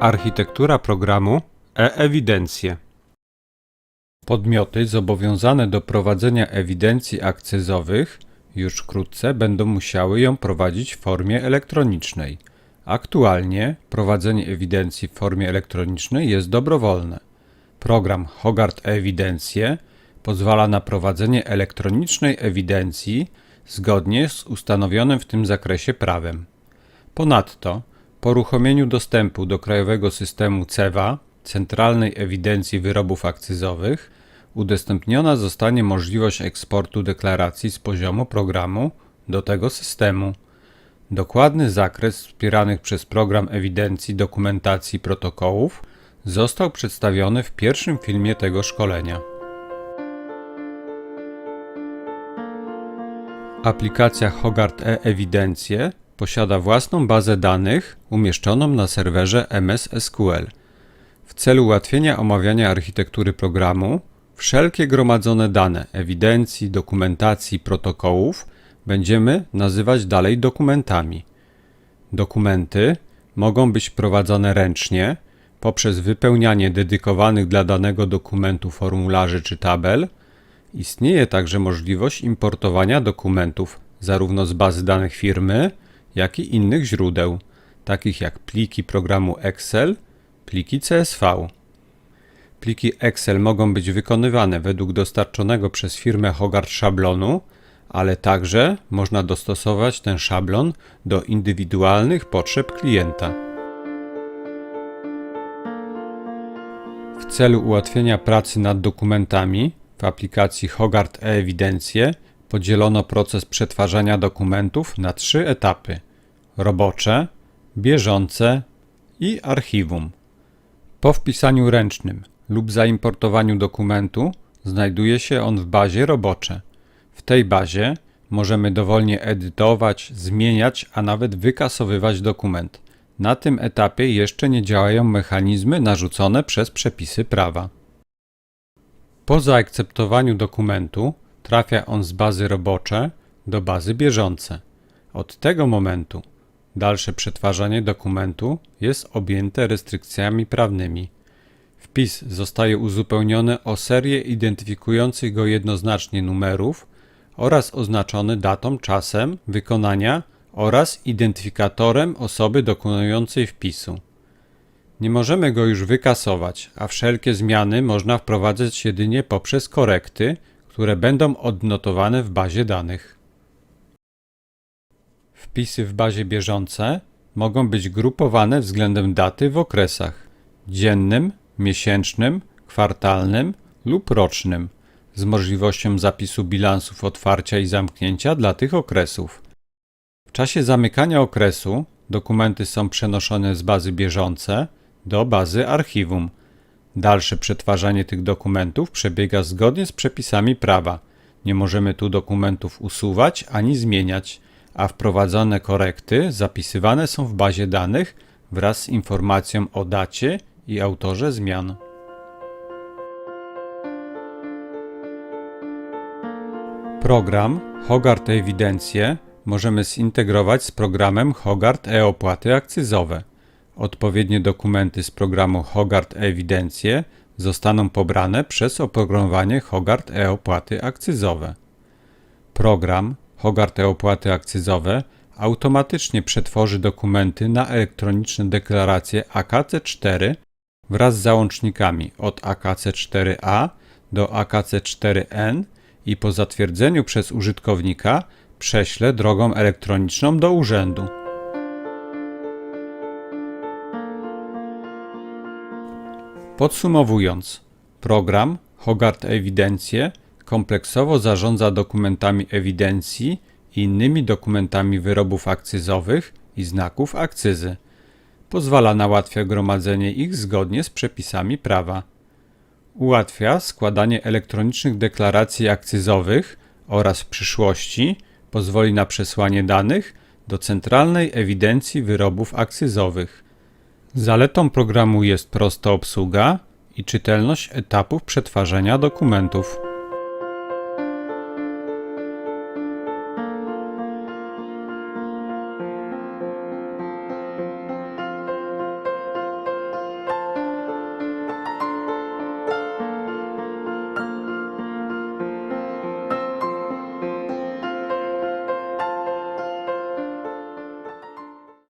Architektura programu e-ewidencje. Podmioty zobowiązane do prowadzenia ewidencji akcyzowych już wkrótce będą musiały ją prowadzić w formie elektronicznej. Aktualnie prowadzenie ewidencji w formie elektronicznej jest dobrowolne. Program Hogarth e-ewidencje pozwala na prowadzenie elektronicznej ewidencji zgodnie z ustanowionym w tym zakresie prawem. Ponadto, po uruchomieniu dostępu do krajowego systemu CEWA, Centralnej Ewidencji Wyrobów Akcyzowych, udostępniona zostanie możliwość eksportu deklaracji z poziomu programu do tego systemu. Dokładny zakres wspieranych przez program ewidencji dokumentacji protokołów został przedstawiony w pierwszym filmie tego szkolenia. Aplikacja Hogarth e-ewidencje posiada własną bazę danych umieszczoną na serwerze MS SQL. W celu ułatwienia omawiania architektury programu, wszelkie gromadzone dane ewidencji, dokumentacji, protokołów będziemy nazywać dalej dokumentami. Dokumenty mogą być prowadzone ręcznie poprzez wypełnianie dedykowanych dla danego dokumentu formularzy czy tabel. Istnieje także możliwość importowania dokumentów zarówno z bazy danych firmy, jak i innych źródeł, takich jak pliki programu Excel, pliki CSV. Pliki Excel mogą być wykonywane według dostarczonego przez firmę Hogarth szablonu, ale także można dostosować ten szablon do indywidualnych potrzeb klienta. W celu ułatwienia pracy nad dokumentami w aplikacji Hogarth e-ewidencje podzielono proces przetwarzania dokumentów na trzy etapy: robocze, bieżące i archiwum. Po wpisaniu ręcznym lub zaimportowaniu dokumentu znajduje się on w bazie robocze. W tej bazie możemy dowolnie edytować, zmieniać, a nawet wykasowywać dokument. Na tym etapie jeszcze nie działają mechanizmy narzucone przez przepisy prawa. Po zaakceptowaniu dokumentu trafia on z bazy robocze do bazy bieżące. Od tego momentu dalsze przetwarzanie dokumentu jest objęte restrykcjami prawnymi. Wpis zostaje uzupełniony o serię identyfikujących go jednoznacznie numerów oraz oznaczony datą, czasem wykonania oraz identyfikatorem osoby dokonującej wpisu. Nie możemy go już wykasować, a wszelkie zmiany można wprowadzać jedynie poprzez korekty, które będą odnotowane w bazie danych. Wpisy w bazie bieżące mogą być grupowane względem daty w okresach dziennym, miesięcznym, kwartalnym lub rocznym, z możliwością zapisu bilansów otwarcia i zamknięcia dla tych okresów. W czasie zamykania okresu dokumenty są przenoszone z bazy bieżące do bazy archiwum. Dalsze przetwarzanie tych dokumentów przebiega zgodnie z przepisami prawa. Nie możemy tu dokumentów usuwać ani zmieniać, a wprowadzone korekty zapisywane są w bazie danych wraz z informacją o dacie i autorze zmian. Program Hogarth Ewidencje możemy zintegrować z programem Hogarth e-opłaty akcyzowe. Odpowiednie dokumenty z programu Hogarth e-ewidencje zostaną pobrane przez oprogramowanie Hogarth e-opłaty akcyzowe. Program Hogarth e-opłaty akcyzowe automatycznie przetworzy dokumenty na elektroniczne deklaracje AKC4 wraz z załącznikami od AKC4A do AKC4N i po zatwierdzeniu przez użytkownika prześle drogą elektroniczną do urzędu. Podsumowując, program Hogarth Ewidencje kompleksowo zarządza dokumentami ewidencji i innymi dokumentami wyrobów akcyzowych i znaków akcyzy. Pozwala na łatwe gromadzenie ich zgodnie z przepisami prawa. Ułatwia składanie elektronicznych deklaracji akcyzowych oraz w przyszłości pozwoli na przesłanie danych do Centralnej Ewidencji Wyrobów Akcyzowych. Zaletą programu jest prosta obsługa i czytelność etapów przetwarzania dokumentów.